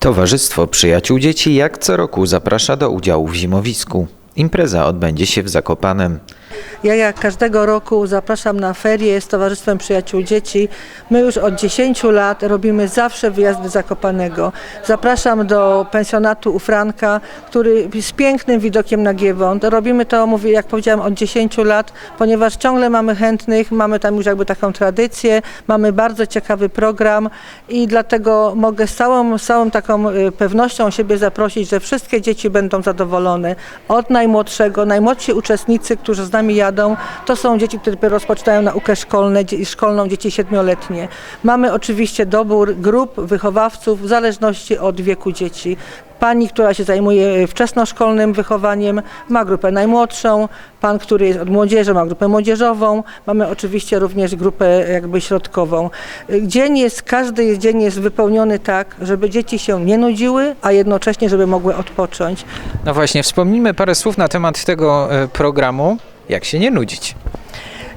Towarzystwo Przyjaciół Dzieci jak co roku zaprasza do udziału w zimowisku. Impreza odbędzie się w Zakopanem. Ja jak każdego roku zapraszam na ferie z Towarzystwem Przyjaciół Dzieci. My już od 10 lat robimy zawsze wyjazd do Zakopanego. Zapraszam do pensjonatu u Franka, który z pięknym widokiem na Giewont. Robimy to, mówię, jak powiedziałam, od 10 lat, ponieważ ciągle mamy chętnych, mamy tam już jakby taką tradycję, mamy bardzo ciekawy program i dlatego mogę z całą, całą taką y, pewnością siebie zaprosić, że wszystkie dzieci będą zadowolone. Od najmłodszego, najmłodsi uczestnicy, którzy z nami jadą, to są dzieci, które dopiero rozpoczynają naukę szkolne, szkolną, dzieci siedmioletnie. Mamy oczywiście dobór grup wychowawców w zależności od wieku dzieci. Pani, która się zajmuje wczesnoszkolnym wychowaniem, ma grupę najmłodszą. Pan, który jest od młodzieży, ma grupę młodzieżową. Mamy oczywiście również grupę jakby środkową. Dzień jest, każdy dzień jest wypełniony tak, żeby dzieci się nie nudziły, a jednocześnie, żeby mogły odpocząć. No właśnie, wspomnijmy parę słów na temat tego e, programu. Jak się nie nudzić?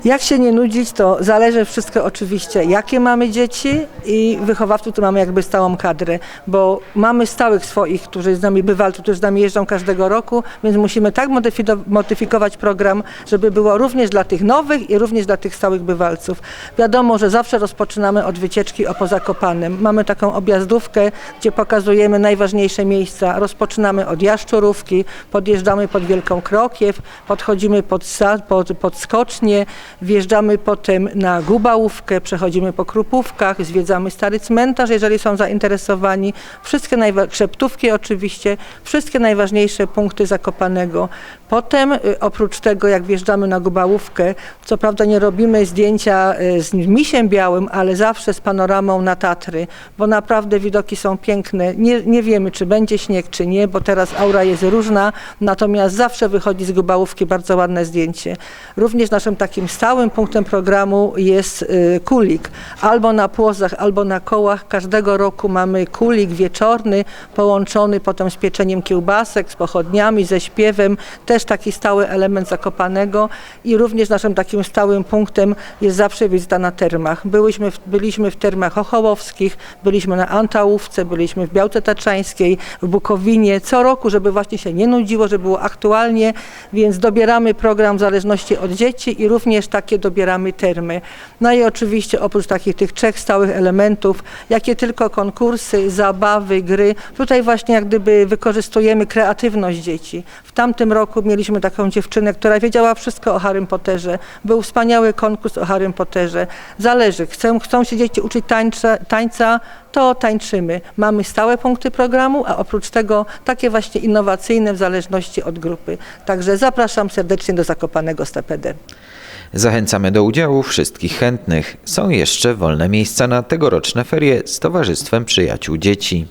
Jak się nie nudzić, to zależy wszystko oczywiście, jakie mamy dzieci i wychowawców, tu mamy jakby stałą kadrę, bo mamy stałych swoich, którzy z nami bywalców, którzy z nami jeżdżą każdego roku, więc musimy tak modyfikować program, żeby było również dla tych nowych i również dla tych stałych bywalców. Wiadomo, że zawsze rozpoczynamy od wycieczki o Pozakopanem. Mamy taką objazdówkę, gdzie pokazujemy najważniejsze miejsca. Rozpoczynamy od Jaszczurówki, podjeżdżamy pod Wielką Krokiew, podchodzimy pod, pod, pod Skocznie, wjeżdżamy potem na Gubałówkę, przechodzimy po Krupówkach, zwiedzamy Stary Cmentarz, jeżeli są zainteresowani. Wszystkie Krzeptówki oczywiście, wszystkie najważniejsze punkty Zakopanego. Potem y, oprócz tego, jak wjeżdżamy na Gubałówkę, co prawda nie robimy zdjęcia y, z misiem białym, ale zawsze z panoramą na Tatry, bo naprawdę widoki są piękne. Nie, nie wiemy, czy będzie śnieg, czy nie, bo teraz aura jest różna, natomiast zawsze wychodzi z Gubałówki bardzo ładne zdjęcie. Również naszym takim stałym punktem programu jest y, kulik. Albo na płozach, albo na kołach. Każdego roku mamy kulik wieczorny, połączony potem z pieczeniem kiełbasek, z pochodniami, ze śpiewem. Też taki stały element Zakopanego. I również naszym takim stałym punktem jest zawsze wizyta na termach. Byliśmy w, byliśmy w termach Ochołowskich, byliśmy na Antałówce, byliśmy w Białce Taczańskiej, w Bukowinie. Co roku, żeby właśnie się nie nudziło, żeby było aktualnie, więc dobieramy program w zależności od dzieci i również takie dobieramy termy. No i oczywiście oprócz takich tych trzech stałych elementów, jakie tylko konkursy, zabawy, gry, tutaj właśnie jak gdyby wykorzystujemy kreatywność dzieci. W tamtym roku mieliśmy taką dziewczynę, która wiedziała wszystko o Harrym Potterze. Był wspaniały konkurs o Harrym Potterze. Zależy, chcą, chcą się dzieci uczyć tańca, tańca, to tańczymy. Mamy stałe punkty programu, a oprócz tego takie właśnie innowacyjne w zależności od grupy. Także zapraszam serdecznie do Zakopanego TPD. Zachęcamy do udziału wszystkich chętnych. Są jeszcze wolne miejsca na tegoroczne ferie z Towarzystwem Przyjaciół Dzieci.